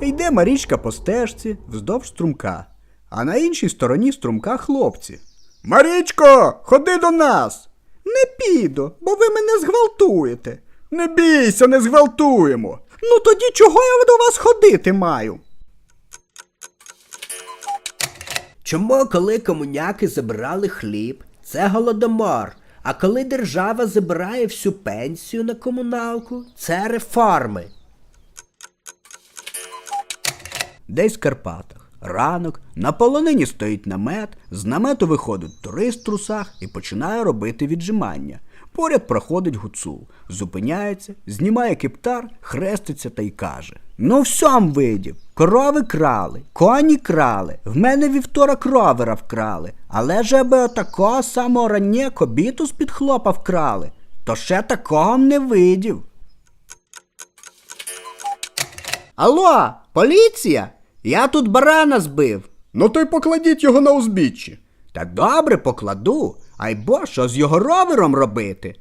Йде Марічка по стежці вздовж струмка, а на іншій стороні струмка хлопці. Марічко, ходи до нас. Не піду, бо ви мене зґвалтуєте. Не бійся, не зґвалтуємо. Ну тоді чого я до вас ходити маю? Чому, коли комуняки забирали хліб, це голодомор, а коли держава забирає всю пенсію на комуналку, це реформи. Десь в Карпатах. Ранок, на полонині стоїть намет, з намету виходить турист в трусах і починає робити віджимання. Поряд проходить гуцул, зупиняється, знімає кептар, хреститься та й каже: Ну, всьом видів, корови крали, коні крали, в мене вівторок ровера вкрали, але же аби отакого самого рання кобіту з-під хлопа вкрали, то ще такого не видів. Алло, поліція? Я тут барана збив. Ну то й покладіть його на узбіччі. Та добре покладу. Ай бо, що з його ровером робити?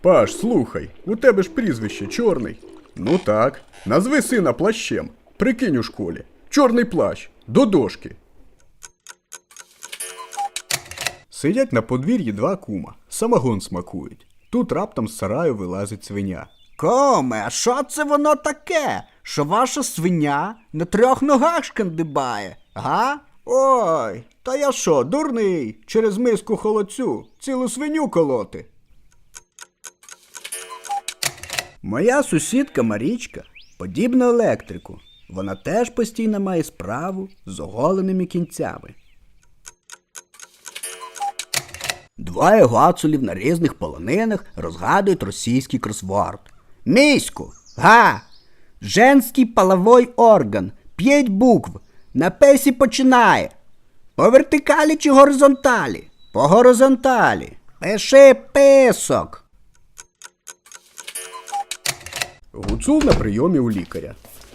Паш, слухай, у тебе ж прізвище чорний. Ну так, назви сина плащем. Прикинь у школі. Чорний плащ. До дошки. Сидять на подвір'ї два кума, самогон смакують. Тут раптом з сараю вилазить свиня. Коме, а що це воно таке? Що ваша свиня на трьох ногах шкандибає, га? Ой, та я що, дурний, через миску холодцю, цілу свиню колоти. Моя сусідка Марічка подібна електрику. Вона теж постійно має справу з оголеними кінцями. Двоє гацулів на різних полонинах розгадують російський кросворд. Міську, га! Женський половой орган. П'ять букв. На песі починає. По вертикалі чи горизонталі? По горизонталі. Пиши писок. Гуцул на прийомі у лікаря.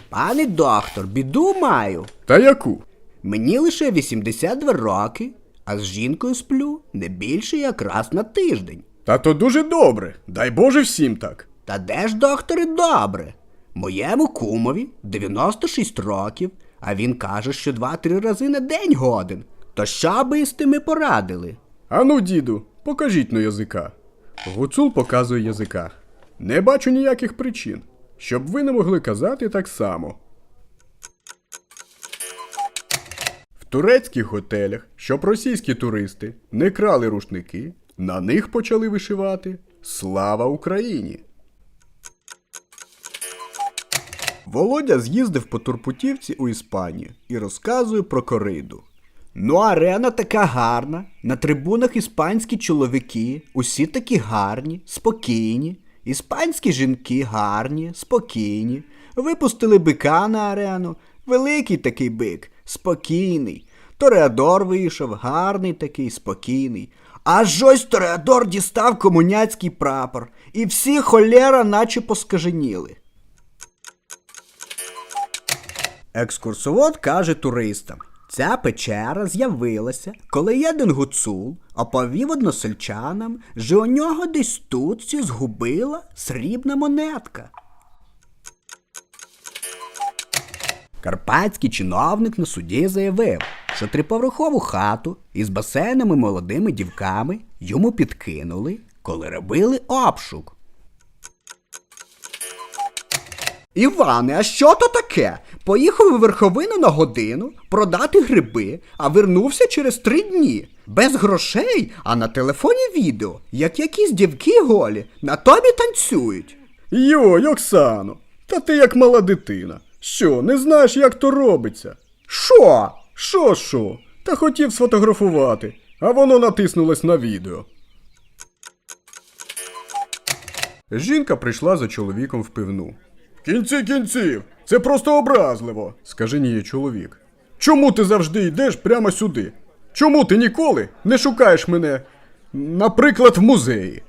Пане доктор, біду маю. Та яку? Мені лише 82 роки, а з жінкою сплю не більше як раз на тиждень. Та то дуже добре. Дай Боже всім так. Та де ж, докторе, добре? Моєму кумові 96 років, а він каже, що 2-3 рази на день годен. То що би з тими порадили? Ану, діду, покажіть на язика. Гуцул показує язика. Не бачу ніяких причин, щоб ви не могли казати так само. В турецьких готелях, щоб російські туристи не крали рушники, на них почали вишивати Слава Україні! Володя з'їздив по Турпутівці у Іспанію і розказує про кориду. Ну, арена така гарна. На трибунах іспанські чоловіки, усі такі гарні, спокійні. Іспанські жінки гарні, спокійні. Випустили бика на арену. Великий такий бик, спокійний. Тореадор вийшов, гарний такий, спокійний. Аж ось Тореадор дістав комуняцький прапор, і всі холєра наче поскаженіли. Екскурсовод каже туристам: ця печера з'явилася, коли один гуцул оповів односельчанам, що у нього десь тут згубила срібна монетка. Карпатський чиновник на суді заявив, що триповерхову хату із басейнами молодими дівками йому підкинули, коли робили обшук. Іване, а що то таке? Поїхав у верховину на годину продати гриби, а вернувся через три дні. Без грошей, а на телефоні відео, як якісь дівки голі, на тобі танцюють. Йой, Оксано, та ти як мала дитина. Що, не знаєш, як то робиться? Що? Що, що? Та хотів сфотографувати, а воно натиснулось на відео. Жінка прийшла за чоловіком в пивну. Кінці кінців, це просто образливо, скаженіє чоловік. Чому ти завжди йдеш прямо сюди? Чому ти ніколи не шукаєш мене, наприклад, в музеї?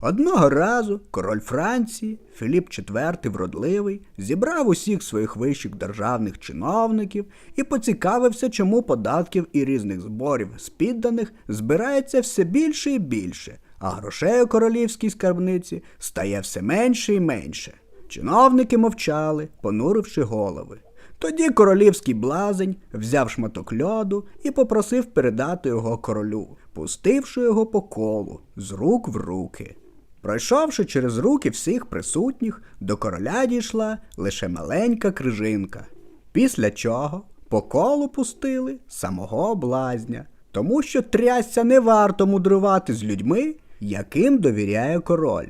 Одного разу король Франції Філіп IV Вродливий зібрав усіх своїх вищих державних чиновників і поцікавився, чому податків і різних зборів з підданих збирається все більше і більше, а грошей у королівській скарбниці стає все менше і менше. Чиновники мовчали, понуривши голови. Тоді королівський блазень взяв шматок льоду і попросив передати його королю, пустивши його по колу з рук в руки. Пройшовши через руки всіх присутніх, до короля дійшла лише маленька крижинка. Після чого по колу пустили самого блазня, тому що трясся не варто мудрувати з людьми, яким довіряє король.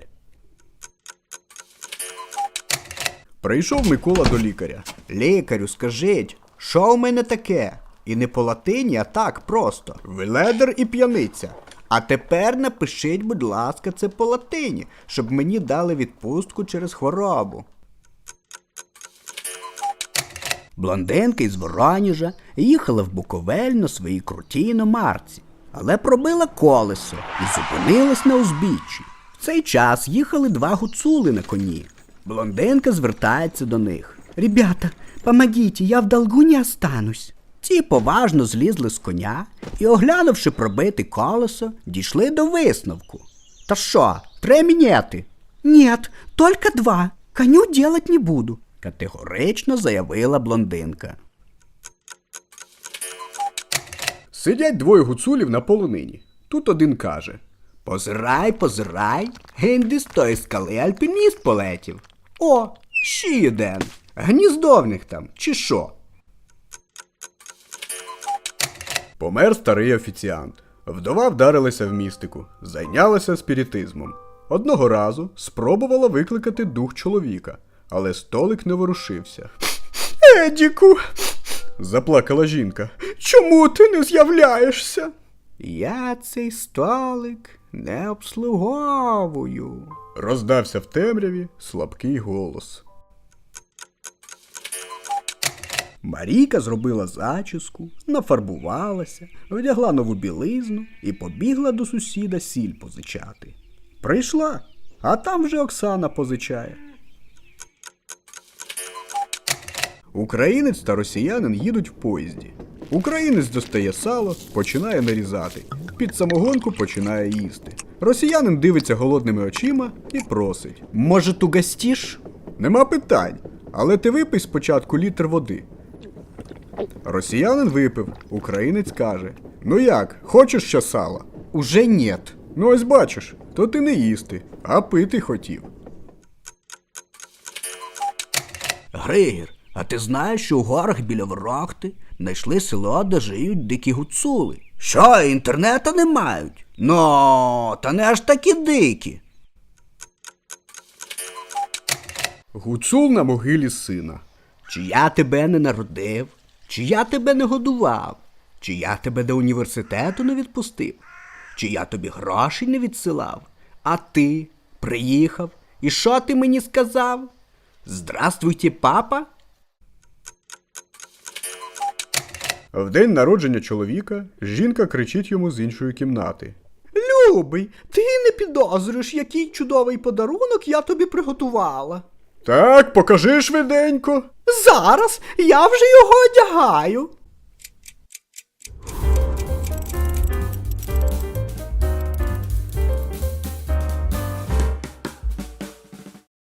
Прийшов Микола до лікаря. Лікарю, скажіть, що у мене таке? І не по латині, а так просто. Веледер і п'яниця. А тепер напишіть, будь ласка, це по латині, щоб мені дали відпустку через хворобу. Блондинка із Воронежа їхала в Буковель на своїй крутій іномарці, але пробила колесо і зупинилась на узбіччі. В цей час їхали два гуцули на коні. Блондинка звертається до них. Ребята, помогите, я в долгу не останусь. Ті поважно злізли з коня і, оглянувши пробите колесо, дійшли до висновку. Та що, три мінети? Нет, только два. Коню делать не буду, категорично заявила блондинка. Сидять двоє гуцулів на полонині. Тут один каже: Позирай, позирай, гинди з тої скали альпініст полетів. О, ще один. Гніздо в там, чи що? Помер старий офіціант. Вдова вдарилася в містику, зайнялася спіритизмом. Одного разу спробувала викликати дух чоловіка, але столик не ворушився. Едіку. Заплакала жінка. Чому ти не з'являєшся? Я цей столик не обслуговую. Роздався в темряві слабкий голос. Марійка зробила зачіску, нафарбувалася, вдягла нову білизну і побігла до сусіда сіль позичати. Прийшла, а там вже Оксана позичає. Українець та росіянин їдуть в поїзді. Українець достає сало, починає нарізати. Під самогонку починає їсти. Росіянин дивиться голодними очима і просить: Може, ту гастіш? Нема питань, але ти випий спочатку літр води. Росіянин випив, українець каже: Ну як, хочеш ще сала? Уже нет. Ну ось бачиш, то ти не їсти, а пити хотів. Григір, а ти знаєш, що у горах біля Ворохти знайшли село, де живуть дикі гуцули? Що, інтернету не мають? Ну, та не аж такі дикі. Гуцул на могилі сина. Чи я тебе не народив, чи я тебе не годував, чи я тебе до університету не відпустив, чи я тобі грошей не відсилав, а ти приїхав, і що ти мені сказав? Здравствуйте, папа? В день народження чоловіка жінка кричить йому з іншої кімнати. Любий, ти не підозрюєш, який чудовий подарунок я тобі приготувала. Так, покажи швиденько. Зараз я вже його одягаю.